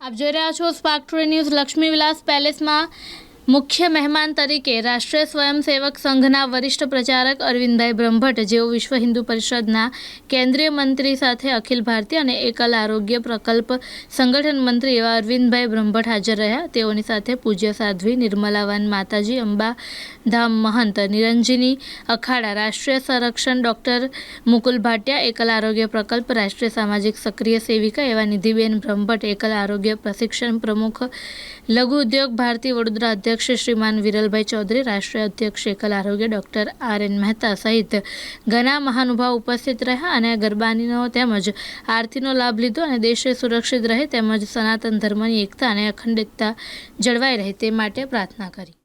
આપ જોઈ રહ્યા છો Spark Today news Lakshmi Vilas પેલેસમાં મુખ્ય મહેમાન તરીકે રાષ્ટ્રીય સ્વયંસેવક સંઘના વરિષ્ઠ પ્રચારક અરવિંદભાઈ બ્રહ્મભટ્ટ, જેઓ વિશ્વ હિન્દુ પરિષદના કેન્દ્રીય મંત્રી સાથે અખિલ ભારતીય અને એકલ આરોગ્ય પ્રકલ્પ સંગઠન મંત્રી એવા અરવિંદભાઈ બ્રહ્મભટ્ટ હાજર રહ્યા. તેઓની સાથે પૂજ્ય સાધ્વી નિર્મલાવાન માતાજી અંબા ધામ મહંત નિરંજની, અખાડા રાષ્ટ્રીય સંરક્ષણ ડોક્ટર મુકુલ ભાટિયા, એકલ આરોગ્ય પ્રકલ્પ રાષ્ટ્રીય સામાજિક સક્રિય સેવિકા એવા નિધિબેન બ્રહ્મભટ્ટ, એકલ આરોગ્ય પ્રશિક્ષણ પ્રમુખ, લઘુ ઉદ્યોગ ભારતી વડોદરા અધ્યક્ષ શ્રીમાન વિરલભાઈ ચૌધરી, રાષ્ટ્રીય અધ્યક્ષ એકલ આરોગ્ય ડોક્ટર આર એન મહેતા સહિત ઘણા મહાનુભાવ ઉપસ્થિત રહ્યા અને ગરબાનીનો તેમજ આરતીનો લાભ લીધો અને દેશ સુરક્ષિત રહે તેમજ સનાતન ધર્મની એકતા અને અખંડિતતા જળવાઈ રહે તે માટે પ્રાર્થના કરી.